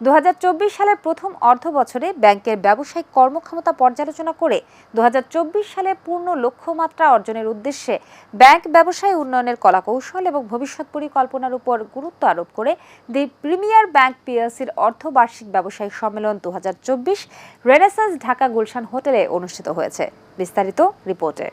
দু হাজার চব্বিশ সালের প্রথম অর্ধ বছরে ব্যাংকের ব্যবসায়িক কর্মক্ষমতা পর্যালোচনা করে দু হাজার চব্বিশ সালে পূর্ণ লক্ষ্যমাত্রা অর্জনের উদ্দেশ্যে ব্যাংক ব্যবসায় উন্নয়নের কলাকৌশল এবং ভবিষ্যৎ পরিকল্পনার উপর গুরুত্ব আরোপ করে দি প্রিমিয়ার ব্যাংক পিএলসির অর্ধবার্ষিক ব্যবসায়িক সম্মেলন দু রেনেসান্স ঢাকা গুলশান হোটেলে অনুষ্ঠিত হয়েছে। বিস্তারিত রিপোর্টে।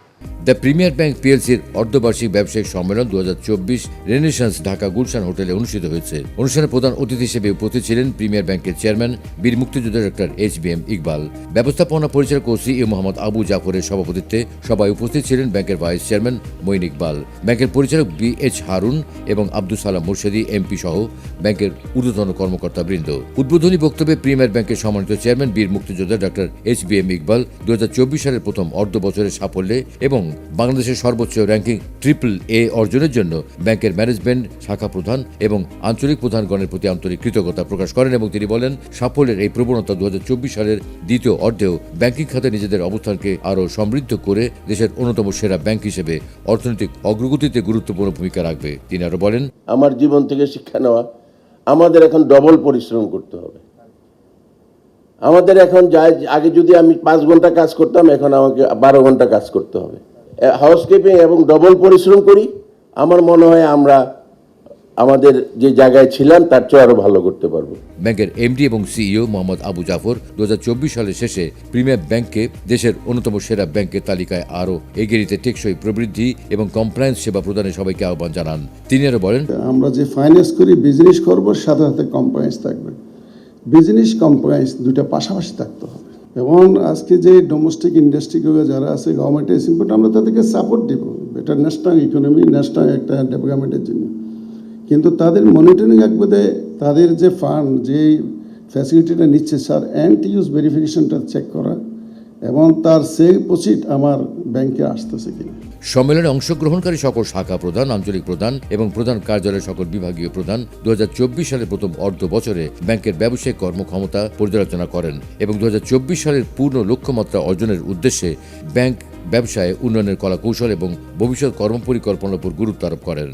দ্য প্রিমিয়ার ব্যাংক পিএলসির অর্ধবার্ষিক ব্যবসায়িক সম্মেলন দু হাজার চব্বিশ রেনেসান্স ঢাকা গুলশান হোটেলে অনুষ্ঠিত হয়েছে। অনুষ্ঠানে প্রধান অতিথি হিসেবে উপস্থিত ছিলেন প্রিমিয়ার ব্যাংকের চেয়ারম্যান, বীর মুক্তিযোদ্ধা doctor H B M Iqbal. ব্যবস্থাপনা পরিচালক ও সিইও মোহাম্মদ আবু জাফরের সভাপতিত্বে সভায় উপস্থিত ছিলেন ব্যাংকের ভাইস চেয়ারম্যান মঈন ইকবাল। ব্যাংকের পরিচালক বি এইচ হারুন এবং আব্দুল সালাম মুর্শেদি, এমপি সহ ব্যাংকের ঊর্ধ্বতন কর্মকর্তা বৃন্দ উদ্বোধনী বক্তব্যে প্রিমিয়ার ব্যাংকের সম্মানিত চেয়ারম্যান, বীর মুক্তিযোদ্ধা doctor H B M Iqbal দু হাজার চব্বিশ সালের প্রথম অর্ধ বছরের সাফল্যে এবং বাংলাদেশের সর্বোচ্চ র্যাঙ্কিং ট্রিপল এ অর্জনের জন্য ব্যাংকের ম্যানেজমেন্ট শাখা প্রধান এবং আঞ্চলিক প্রধানগণের প্রতি আন্তরিক কৃতজ্ঞতা প্রকাশ করেন এবং তিনি বলেন, সাফল্যের এই প্রবণতা দুই হাজার চব্বিশ সালের দ্বিতীয় অর্ধেও ব্যাংকিং খাতে নিজেদের অবস্থানকে আরও সমৃদ্ধ করে দেশের অন্যতম সেরা ব্যাংক হিসেবে অর্থনৈতিক অগ্রগতিতে গুরুত্বপূর্ণ ভূমিকা রাখবে। তিনি আরও বলেন, আমার জীবন থেকে শিক্ষা নেওয়া, আমাদের এখন ডবল পরিশ্রম করতে হবে। আমাদের এখন যা আগে যদি আমি পাঁচ ঘণ্টা কাজ করতাম, এখন আমাকে বারো ঘণ্টা কাজ করতে হবে। হাউসকিপিং এবং ডবল পরিশ্রম করি। আমার মনে হয় আমরা আমাদের যে জায়গায় ছিলাম তার চেয়ে আরও ভালো করতে পারব। ব্যাংকের এমডি এবং সিইও মোহাম্মদ আবু জাফর দু সালের শেষে প্রিমিয়ার ব্যাংককে দেশের অন্যতম সেরা ব্যাংকের তালিকায় আরও এগিয়ে নিতে টেকসই প্রবৃদ্ধি এবং কমপ্লায়েন্স সেবা প্রদানে সবাইকে আহ্বান জানান। তিনি আরও বলেন আমরা যে ফাইন্যান্স করি বিজনেস করব সাথে সাথে কমপ্লায়েন্স থাকবে। বিজনেস কমপ্লায়েন্স দুইটা পাশাপাশি থাকতে হবে। এবং আজকে যে ডোমেস্টিক ইন্ডাস্ট্রিগুলো যারা আছে গভর্নমেন্টের ইম্পোর্ট আমরা তাদেরকে সাপোর্ট দেবো। এটা ন্যাশনাল ইকোনমি ন্যাশনাল একটা ডেভেলপমেন্টের জন্য। কিন্তু তাদের মনিটরিং যে তাদের যে ফান্ড যে ফ্যাসিলিটিটা নিচ্ছে স্যার অ্যান্ড ইউজ ভেরিফিকেশনটা চেক করা এবং তার সেই প্রসিট আমার ব্যাংকে আসতেছে কিনা। সম্মেলনে অংশগ্রহণকারী সকল শাখা প্রধান, আঞ্চলিক প্রধান এবং প্রধান কার্যালয়ের সকল বিভাগীয় প্রধান দু হাজার চব্বিশ সালের প্রথম অর্ধ বছরে ব্যাংকের ব্যবসায়িক কর্মক্ষমতা পর্যালোচনা করেন এবং দুহাজার চব্বিশ সালের পূর্ণ লক্ষ্যমাত্রা অর্জনের উদ্দেশ্যে ব্যাংক, ব্যবসায়, উন্নয়নের কলাকৌশল এবং ভবিষ্যৎ কর্মপরিকল্পনার উপর গুরুত্ব আরোপ করেন।